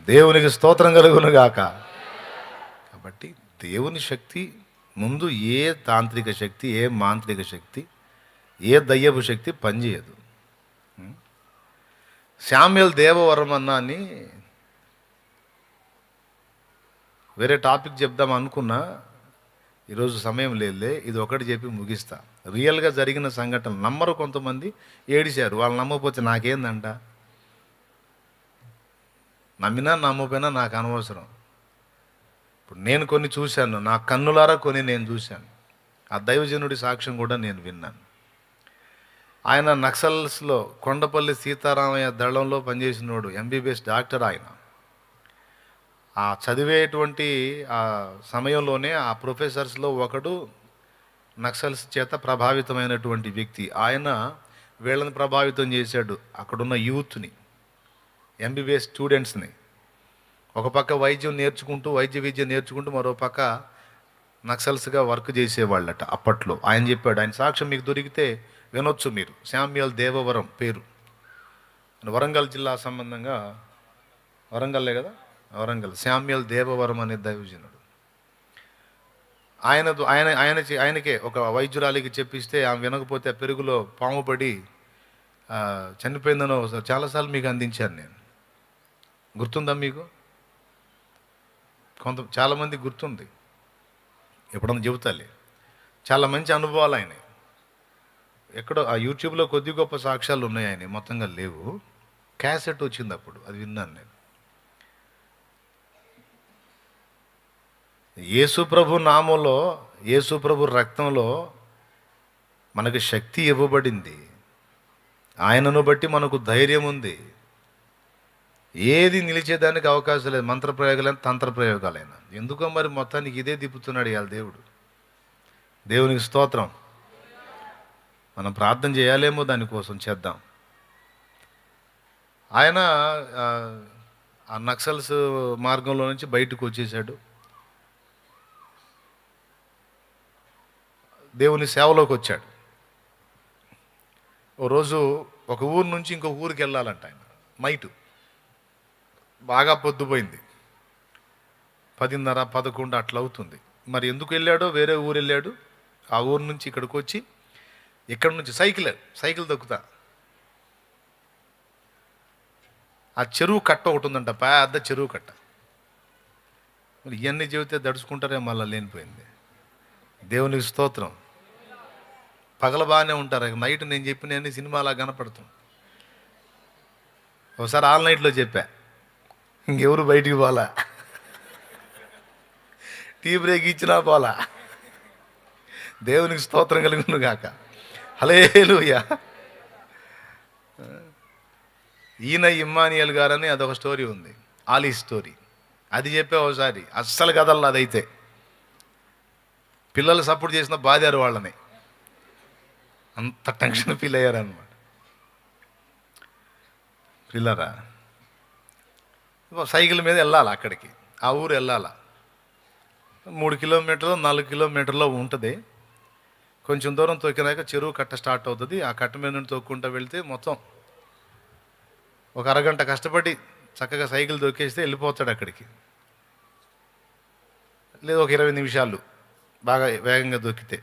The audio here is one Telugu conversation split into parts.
దేవునికి స్తోత్రం కలుగును గాక. కాబట్టి దేవుని శక్తి ముందు ఏ తాంత్రిక శక్తి ఏ మాంత్రిక శక్తి ఏ దయ్యపు శక్తి పనిచేయదు. శామ్యుల్ దేవవరం అన్న అని వేరే టాపిక్ చెప్దాం అనుకున్నా ఈరోజు సమయం లేదులే ఇది ఒకటి చెప్పి ముగిస్తా. రియల్గా జరిగిన సంఘటన నమ్మరు కొంతమంది ఏడిశారు వాళ్ళు నమ్మకపోతే నాకేందంట? నమ్మినా నమ్మపోయినా నాకు అనవసరం. ఇప్పుడు నేను కొన్ని చూశాను నా కన్నులారా కొన్ని నేను చూశాను. ఆ దైవజనుడి సాక్ష్యం కూడా నేను విన్నాను. ఆయన నక్సల్స్లో కొండపల్లి సీతారామయ్య దళంలో పనిచేసినోడు ఎంబీబీఎస్ డాక్టర్ ఆయన. ఆ చదివేటువంటి ఆ సమయంలోనే ఆ ప్రొఫెసర్స్లో ఒకడు నక్సల్స్ చేత ప్రభావితమైనటువంటి వ్యక్తి. ఆయన వీళ్ళని ప్రభావితం చేశాడు. అక్కడున్న యూత్ని. ఎంబీబీఎస్ స్టూడెంట్స్ని ఒక పక్క వైద్యం నేర్చుకుంటూ వైద్య విద్య నేర్చుకుంటూ మరో పక్క నక్సల్స్గా వర్క్ చేసేవాళ్ళట అప్పట్లో. ఆయన చెప్పాడు ఆయన సాక్ష్యం మీకు దొరికితే వినొచ్చు మీరు. శామ్యుల్ దేవవరం పేరు. వరంగల్ జిల్లా సంబంధంగా వరంగల్లే కదా? వరంగల్. శామ్యుల్ దేవవరం అనే దైవజనుడు. ఆయన ఆయన ఆయన ఆయనకే ఒక వైద్యురాలికి చెప్పిస్తే ఆమె వినకపోతే ఆ పెరుగులో పాము పడి చాలాసార్లు మీకు అందించాను నేను. గుర్తుందా మీకు? కొంత చాలామంది గుర్తుంది. ఎప్పుడన్నా చెబుతాలి. చాలా మంచి అనుభవాలు ఆయన ఎక్కడో ఆ యూట్యూబ్లో కొద్ది గొప్ప సాక్ష్యాలు ఉన్నాయి ఆయన మొత్తంగా లేవు. క్యాసెట్ వచ్చింది అప్పుడు. అది విన్నాను నేను. యేసుప్రభు నామంలో యేసుప్రభు రక్తంలో మనకు శక్తి ఇవ్వబడింది. ఆయనను బట్టి మనకు ధైర్యం ఉంది. ఏది నిలిచేదానికి అవకాశం లేదు. మంత్రప్రయోగాలైనా తంత్రప్రయోగాలైనా ఎందుకో మరి మొత్తానికి ఇదే తిప్పుతున్నాడు ఇవాళ దేవుడు. దేవునికి స్తోత్రం. మనం ప్రార్థన చేయాలేమో దానికోసం చేద్దాం. ఆయన ఆ, నక్సల్స్ మార్గంలో నుంచి బయటకు వచ్చేసాడు దేవుని సేవలోకి వచ్చాడు. ఓ రోజు ఒక ఊరు నుంచి ఇంకో ఊరికి వెళ్ళాలంట ఆయన. నైటు. బాగా పొద్దుపోయింది. పదిన్నర పదకొండు అట్లా అవుతుంది. మరి ఎందుకు వెళ్ళాడో వేరే ఊరు వెళ్ళాడు. ఆ ఊరు నుంచి ఇక్కడికి వచ్చి ఇక్కడ నుంచి సైకిల్ సైకిల్ దొక్కుతా. ఆ చెరువు కట్ట ఒకటి ఉందంట పెద్ద చెరువు కట్ట. మరి ఇవన్నీ చెబితే దడుచుకుంటారే మళ్ళీ లేనిపోయింది. దేవునికి స్తోత్రం. పగల బాగానే ఉంటారు. నైట్ నేను చెప్పిన సినిమా అలా కనపడుతుంది ఒకసారి ఆల్ నైట్లో చెప్పా. ఇంకెవరు బయటికి పోలా? టీ బ్రేక్ ఇచ్చినా పోలా? దేవునికి స్తోత్రం కలుగును గాక. హలేలుయా ఈయన ఇమ్మానియల్ గారని అదొక స్టోరీ ఉంది. ఆలీ స్టోరీ. అది చెప్పే ఒకసారి. అస్సలు కదల్లా అదైతే. పిల్లలు సపోర్ట్ చేసిన బాధారు వాళ్ళని. అంత టెన్షన్ ఫీల్ అయ్యారనమాట పిల్లరా సైకిల్ మీద వెళ్ళాలి అక్కడికి? ఆ ఊరు వెళ్ళాలి? మూడు కిలోమీటర్లు నాలుగు కిలోమీటర్లో ఉంటుంది. కొంచెం దూరం తొక్కినాక చెరువు కట్ట స్టార్ట్ అవుతుంది. ఆ కట్ట మీద నుండి తొక్కుంటూ వెళ్తే మొత్తం ఒక అరగంట కష్టపడి చక్కగా సైకిల్ తొక్కేస్తే వెళ్ళిపోతాడు అక్కడికి. లేదు ఒక ఇరవై నిమిషాలు బాగా వేగంగా దొక్కితే.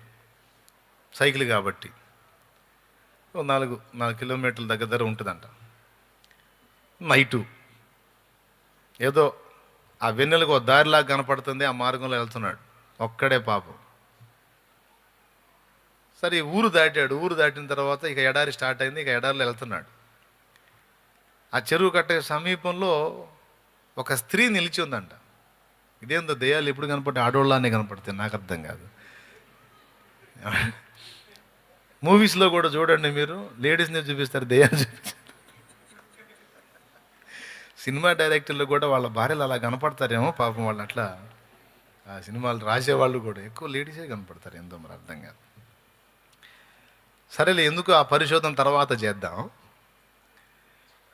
సైకిల్ కాబట్టి. నాలుగు నాలుగు కిలోమీటర్ల దగ్గర దగ్గర ఉంటుందంట. నైటు ఏదో ఆ వెన్నెలకు ఒక దారిలాగా కనపడుతుంది ఆ మార్గంలో వెళ్తున్నాడు. ఒక్కడే పాపం. సరే ఊరు దాటాడు. ఊరు దాటిన తర్వాత ఇక ఎడారి స్టార్ట్ అయింది ఇక ఎడారిలో వెళ్తున్నాడు. ఆ చెరువు కట్టే సమీపంలో ఒక స్త్రీ నిలిచి ఉందంట. ఇదేందో దెయ్యాలు ఎప్పుడు కనపడి ఆడోళ్ళనే కనపడతాయి నాకు అర్థం కాదు. మూవీస్లో కూడా చూడండి మీరు. లేడీస్ని చూపిస్తారు దెయ్యాలు చూపిస్తారు. సినిమా డైరెక్టర్లు కూడా వాళ్ళ భార్యలు అలా కనపడతారేమో పాపం వాళ్ళు అట్లా ఆ సినిమాలు రాసేవాళ్ళు కూడా ఎక్కువ లేడీసే కనపడతారు ఎంతో మరి అర్థం కాదు. సరేలే ఎందుకు ఆ పరిశోధన తర్వాత చేద్దాం?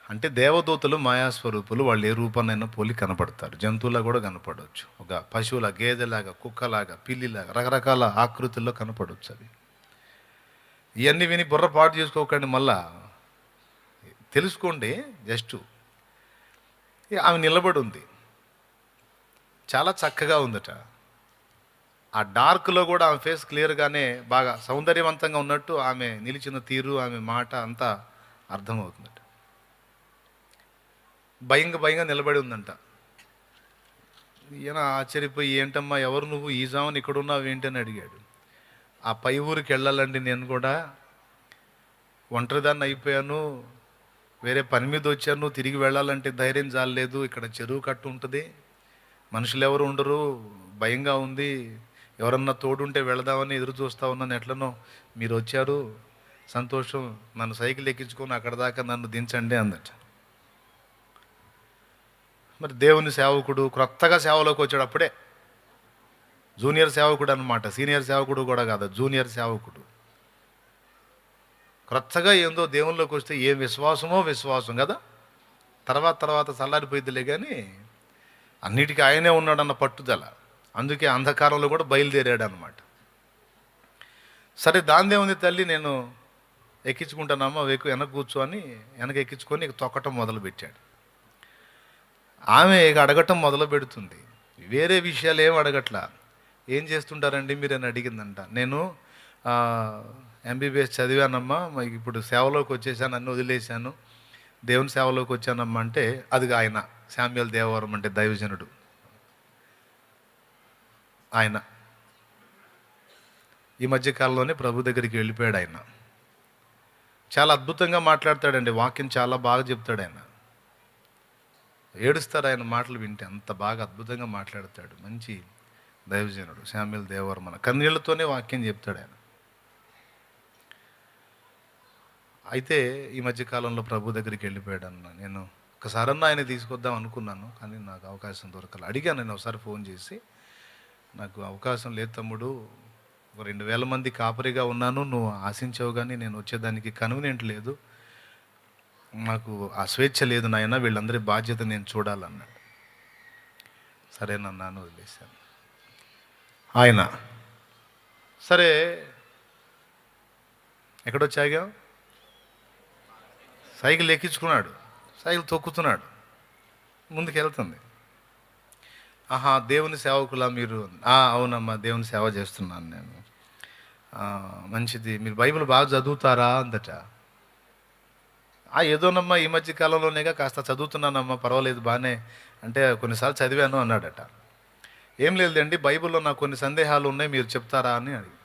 అంటే దేవదూతలు మాయాస్వరూపులు వాళ్ళు ఏ రూపాన్నైనా పోలి కనపడతారు. జంతువులా కూడా కనపడవచ్చు ఒక పశువుల గేదెలాగా కుక్కలాగా పిల్లిలాగా రకరకాల ఆకృతుల్లో కనపడవచ్చు అవి ఇవన్నీ విని బుర్ర పాటు చేసుకోకండి మళ్ళా. తెలుసుకోండి జస్ట్ ఆమె నిలబడి ఉంది చాలా చక్కగా ఉందట. ఆ డార్క్లో కూడా ఆమె ఫేస్ క్లియర్గానే బాగా సౌందర్యవంతంగా ఉన్నట్టు ఆమె నిలిచిన తీరు ఆమె మాట అంతా అర్థమవుతుందట. భయంగా భయంగా నిలబడి ఉందంట. ఈయన ఆశ్చర్యపోయి ఏంటమ్మా ఎవరు నువ్వు? ఈ జామున ఇక్కడ ఉన్నావు ఏంటని అడిగాడు. ఆ పై ఊరికి వెళ్ళాలండి నేను కూడా. ఒంటరిదాన్ని అయిపోయాను. వేరే పని మీద వచ్చాను తిరిగి వెళ్ళాలంటే ధైర్యం చాలలేదు ఇక్కడ చెరువు కట్టు ఉంటుంది. మనుషులు ఎవరు ఉండరు భయంగా ఉంది. ఎవరన్నా తోడుంటే వెళదామని ఎదురు చూస్తా ఉన్నాను ఎట్లనో మీరు వచ్చారు సంతోషం నన్ను సైకిల్ ఎక్కించుకొని అక్కడ దాకా నన్ను దించండి అందట మరి దేవుని సేవకుడు క్రొత్తగా సేవలోకి వచ్చాడు అప్పుడే. జూనియర్ సేవకుడు అనమాట సీనియర్ సేవకుడు కూడా కాదు జూనియర్ సేవకుడు. క్రొత్తగా ఏందో దేవునిలోకి వస్తే ఏం విశ్వాసమో విశ్వాసం కదా? తర్వాత తర్వాత చల్లారిపోయిద్దిలే కానీ అన్నిటికీ ఆయనే ఉన్నాడన్న పట్టుదల. అందుకే అంధకారంలో కూడా బయలుదేరాడు అనమాట సరే దాందే ఉంది తల్లి నేను ఎక్కించుకుంటానమ్మా వెక్కు వెనక కూర్చొని వెనక ఎక్కించుకొని ఇక తొక్కటం మొదలుపెట్టాడు. ఆమె ఇక అడగటం మొదలు పెడుతుంది. వేరే విషయాలు ఏం అడగట్లా? ఏం చేస్తుంటారండి మీరు అని అడిగిందంట. నేను ఎంబీబీఎస్ చదివానమ్మా మరి ఇప్పుడు సేవలోకి వచ్చేసాను అన్ని వదిలేశాను. దేవుని సేవలోకి వచ్చానమ్మా అంటే అది ఆయన శామ్యుల్ దేవవరం అంటే దైవజనుడు. ఆయన. ఈ మధ్య కాలంలోనే ప్రభు దగ్గరికి వెళ్ళిపోయాడు ఆయన. చాలా అద్భుతంగా మాట్లాడతాడండి వాక్యం చాలా బాగా చెప్తాడు ఆయన. ఏడుస్తారు ఆయన మాటలు వింటే అంత బాగా అద్భుతంగా మాట్లాడతాడు మంచి దైవజనుడు శామ్యుల్ దేవవర్మన కన్నీళ్ళతోనే వాక్యం చెప్తాడు ఆయన. అయితే ఈ మధ్యకాలంలో ప్రభు దగ్గరికి వెళ్ళిపోయాడు అన్న నేను ఒకసారన్నా ఆయన తీసుకొద్దాం అనుకున్నాను కానీ నాకు అవకాశం దొరకలేదు అడిగాను నేను ఒకసారి ఫోన్ చేసి నాకు అవకాశం లేదు తమ్ముడు. ఒక రెండు వేల మంది కాపరిగా ఉన్నాను నువ్వు ఆశించావు కానీ నేను వచ్చేదానికి కన్వీనియంట్ లేదు. నాకు ఆ స్వేచ్ఛ లేదు నాయన వీళ్ళందరి బాధ్యత నేను చూడాలన్నాడు. సరేనన్నాను వదిలేశాను ఆయన సరే ఎక్కడొచ్చాగా సైకిల్ ఎక్కించుకున్నాడు. సైకిల్ తొక్కుతున్నాడు. ముందుకు వెళ్తుంది ఆహా దేవుని సేవకులా మీరు? "ఆ, అవునమ్మా దేవుని సేవ చేస్తున్నాను నేను. మంచిది. మీరు బైబిల్ బాగా చదువుతారా అందట "ఆ, ఏదోనమ్మా ఈ మధ్య కాలంలోనేగా కాస్త చదువుతున్నానమ్మా పర్వాలేదు బాగానే అంటే కొన్నిసార్లు చదివాను అన్నాడట. ఏం లేదండి బైబిల్లో నాకు కొన్ని సందేహాలు ఉన్నాయి మీరు చెప్తారా అని అడిగి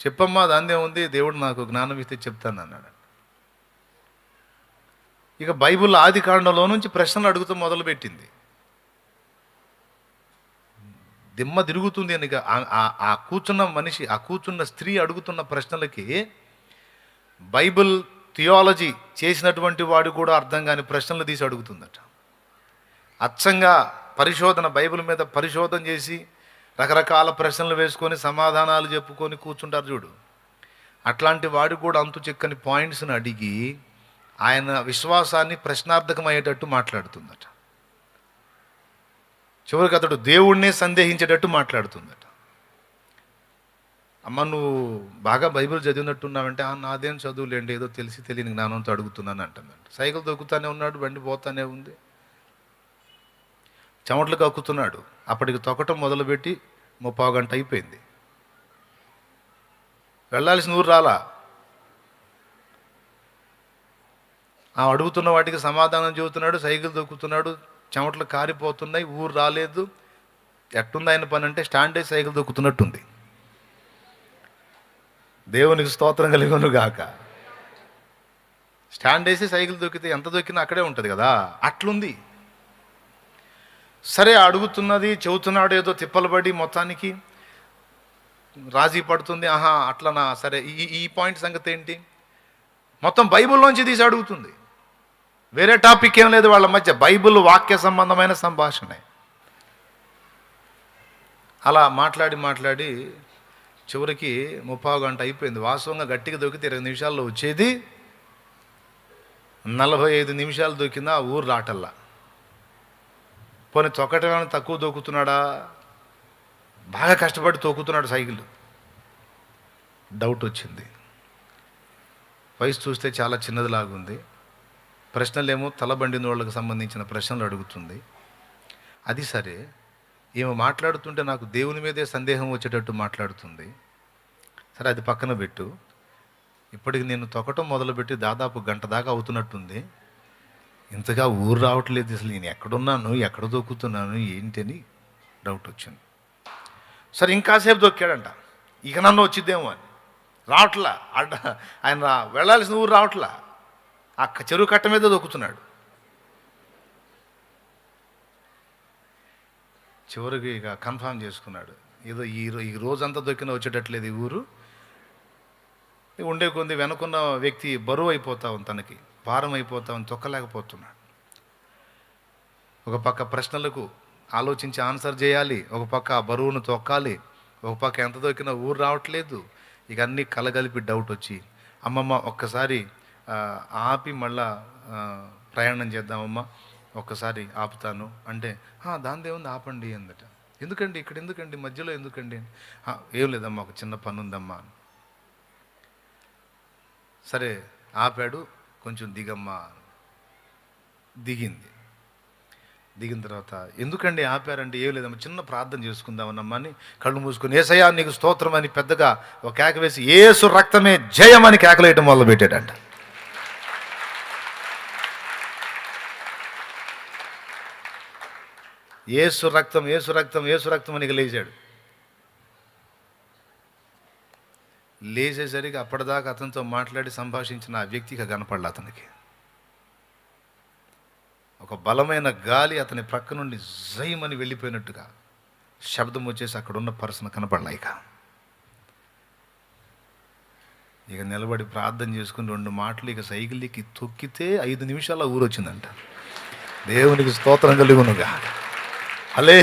చెప్పమ్మా దాన్నే ఉంది దేవుడు నాకు జ్ఞానం ఇస్తే చెప్తాను అన్నాడు ఇక బైబిల్ ఆది కాండంలో నుంచి ప్రశ్నలు అడుగుతూ మొదలుపెట్టింది. దిమ్మ తిరుగుతుంది అని ఇక ఆ- ఆ కూర్చున్న మనిషి ఆ కూర్చున్న స్త్రీ అడుగుతున్న ప్రశ్నలకి బైబిల్ థియాలజీ చేసినటువంటి వాడు కూడా అర్థం కాని ప్రశ్నలు తీసి అడుగుతుందట. అచ్చంగా పరిశోధన బైబిల్ మీద పరిశోధన చేసి రకరకాల ప్రశ్నలు వేసుకొని సమాధానాలు చెప్పుకొని కూర్చుంటారు చూడు. అట్లాంటి వాడు కూడా అంతు చిక్కని పాయింట్స్ని అడిగి ఆయన విశ్వాసాన్ని ప్రశ్నార్థకమయ్యేటట్టు మాట్లాడుతుందట. చివరికి అతడు దేవుణ్ణే సందేహించేటట్టు మాట్లాడుతుందట. అమ్మ నువ్వు బాగా బైబిల్ చదివినట్టున్నావంటే "ఆ, నాదేం చదువులేండి ఏదో తెలిసి తెలియని జ్ఞానంతో అడుగుతున్నాను అంటుందంట సైకిల్ దొక్కుతానే ఉన్నాడు బండి పోతానే ఉంది. చెమటలు కక్కుతున్నాడు. అప్పటికి తొక్కటం మొదలుపెట్టి ముప్పావు గంట అయిపోయింది. వెళ్ళాల్సిన ఊరు రాలా? ఆ అడుగుతున్న వాటికి సమాధానం చెబుతున్నాడు సైకిల్ దొక్కుతున్నాడు చెమటలు కారిపోతున్నాయి ఊరు రాలేదు. ఎట్టుంది ఆయన పని అంటే స్టాండ్ సైకిల్ దొక్కుతున్నట్టుంది. దేవునికి స్తోత్రం కలిగను గాక. స్టాండ్ వేసి సైకిల్ దొక్కితే ఎంత దొక్కినా అక్కడే ఉంటుంది కదా? అట్లుంది. సరే అడుగుతున్నది చెబుతున్నాడు ఏదో తిప్పలు పడి మొత్తానికి రాజీ పడుతుంది. ఆహా అట్లనా? సరే ఈ ఈ పాయింట్ సంగతి ఏంటి? మొత్తం బైబిల్లోంచి తీసి అడుగుతుంది. వేరే టాపిక్ ఏం లేదు వాళ్ళ మధ్య బైబిల్ వాక్య సంబంధమైన సంభాషణ. అలా మాట్లాడి మాట్లాడి చివరికి ముప్పావు గంట అయిపోయింది. వాస్తవంగా గట్టిగా దొరికితే ఇరవై నిమిషాల్లో వచ్చేది నలభై ఐదు నిమిషాలు దొరికిందా ఆ ఊరు రాటల్లా. పోనీ తొక్కటమేమైనా తక్కువ దొక్కుతున్నాడా బాగా కష్టపడి తొక్కుతున్నాడు సైకిల్. డౌట్ వచ్చింది. వయసు చూస్తే చాలా చిన్నదిలాగుంది. ప్రశ్నలేమో తలబండిన వాళ్ళకి సంబంధించిన ప్రశ్నలు అడుగుతుంది. అది సరే. ఈమె మాట్లాడుతుంటే నాకు దేవుని మీదే సందేహం వచ్చేటట్టు మాట్లాడుతుంది. సరే అది పక్కన పెట్టు. ఇప్పటికి నేను తొక్కటం మొదలుపెట్టి దాదాపు గంట దాకా అవుతున్నట్టుంది. ఇంతగా ఊరు రావట్లేదు అసలు. నేను ఎక్కడున్నాను ఎక్కడ దొక్కుతున్నాను ఏంటి అని డౌట్ వచ్చింది. సరే ఇంకాసేపు దొక్కాడంట. ఇక నన్ను వచ్చిద్దేమో అని. రావట్లా. అడ్డ ఆయన రా- వెళ్ళాల్సిన ఊరు రావట్లా. ఆ క- చెరువు కట్ట మీద దొక్కుతున్నాడు. చివరికి ఇక కన్ఫామ్ చేసుకున్నాడు. ఏదో ఈ ఈ రోజంతా దొక్కిన వచ్చేటట్లేదు ఈ ఊరు. ఉండే కొంది వెనుకున్న వ్యక్తి బరువు అయిపోతా ఉంది తనకి. భారం అయిపోతా ఉంది తొక్కలేకపోతున్నాడు. ఒక పక్క ప్రశ్నలకు ఆలోచించి ఆన్సర్ చేయాలి ఒక పక్క ఆ బరువును తొక్కాలి ఒక పక్క ఎంత దొక్కినా ఊరు రావట్లేదు. ఇక అన్నీ కలగలిపి డౌట్ వచ్చి అమ్మమ్మ ఒక్కసారి ఆపి మళ్ళా ప్రయాణం చేద్దామమ్మా ఒక్కసారి ఆపుతాను అంటే దాని దేవుంది ఉంది ఆపండి అందట. ఎందుకండి? ఇక్కడ ఎందుకండి? మధ్యలో ఎందుకండి? ఏం లేదమ్మా ఒక చిన్న పని ఉందమ్మా సరే ఆపాడు కొంచెం దిగమ్మా దిగింది. దిగిన తర్వాత ఎందుకండి ఆపారంటే ఏం లేదమ్మా చిన్న ప్రార్థన చేసుకుందామన్నమ్మా అని కళ్ళు మూసుకుని ఏసయ్యా నీకు స్తోత్రం అని పెద్దగా ఒక కేక వేసి ఏసు రక్తమే జయమని కేకలేయటం మొదలు పెట్టాడంట. ఏసు రక్తం ఏసు రక్తం ఏసు రక్తం అని లేచాడు. లేచేసరికి అప్పటిదాకా అతనితో మాట్లాడి సంభాషించిన ఆ వ్యక్తికి కనపడలే అతనికి. ఒక బలమైన గాలి అతని ప్రక్క నుండి జయమని వెళ్ళిపోయినట్టుగా శబ్దం వచ్చేసి అక్కడున్న పర్సన్ కనపడలే ఇక. ఇక నిలబడి ప్రార్థన చేసుకుని రెండు మాటలు ఇక సైకిల్కి తొక్కితే ఐదు నిమిషాల ఊరొచ్చిందంట. దేవునికి స్తోత్రం ఉన్నగా అలే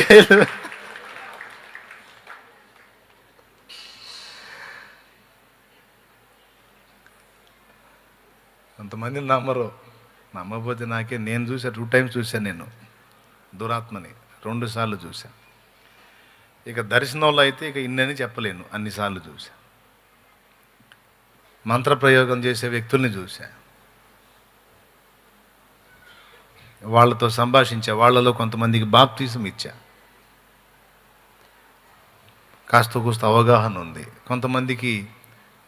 కొంతమంది నమ్మరు. నమ్మకపోతే నాకే నేను చూసా టూ టైమ్స్ చూశాను నేను. దురాత్మని రెండు సార్లు చూశాను ఇక దర్శనంలో అయితే ఇక ఇన్నని చెప్పలేను. అన్నిసార్లు చూశాను మంత్రప్రయోగం చేసే వ్యక్తుల్ని చూశాను వాళ్ళతో సంభాషించా వాళ్ళలో కొంతమందికి బాప్తీసం ఇచ్చా. కాస్త కూస్త అవగాహన ఉంది. కొంతమందికి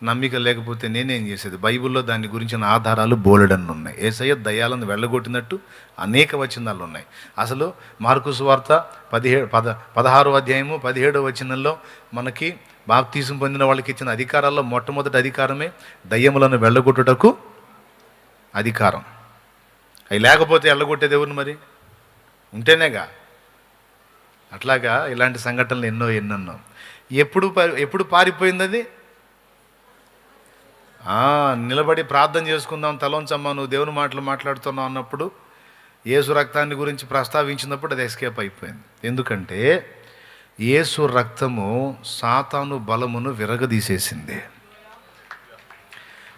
నమ్మిక లేకపోతే నేనేం చేసేది? బైబిల్లో దాని గురించిన ఆధారాలు బోలెడన్ని ఉన్నాయి. ఏసయ్య దయాలను వెళ్ళగొట్టినట్టు అనేక వచనాలు ఉన్నాయి. అసలు మార్కుసు వార్త పదిహేడు పద పదహారో అధ్యాయము పదిహేడో వచనంలో మనకి బాప్తీసం పొందిన వాళ్ళకి ఇచ్చిన అధికారాల్లో మొట్టమొదటి అధికారమే దయ్యములను వెళ్ళగొట్టుటకు అధికారం. అవి లేకపోతే ఎల్లగొట్టే ఎవరిని మరి? ఉంటేనేగా. అట్లాగా ఇలాంటి సంఘటనలు ఎన్నో ఎన్నెన్నో. ఎప్పుడు ఎప్పుడు పారిపోయింది అది నిలబడి ప్రార్థన చేసుకుందాం తలోంచమ్మా నువ్వు దేవుని మాటలు మాట్లాడుతున్నావు అన్నప్పుడు ఏసు రక్తాన్ని గురించి ప్రస్తావించినప్పుడు అది ఎస్కేప్ అయిపోయింది. ఎందుకంటే ఏసు రక్తము సాతాను బలమును విరగదీసేసింది.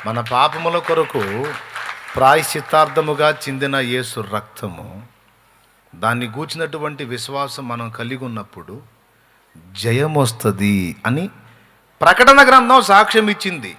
మన పాపముల కొరకు ప్రాయశ్చిత్తార్థముగా చెందిన యేసు రక్తము దాన్ని గూర్చినటువంటి విశ్వాసం మనం కలిగి ఉన్నప్పుడు జయం వస్తుంది అని ప్రకటన గ్రంథం సాక్ష్యం ఇచ్చింది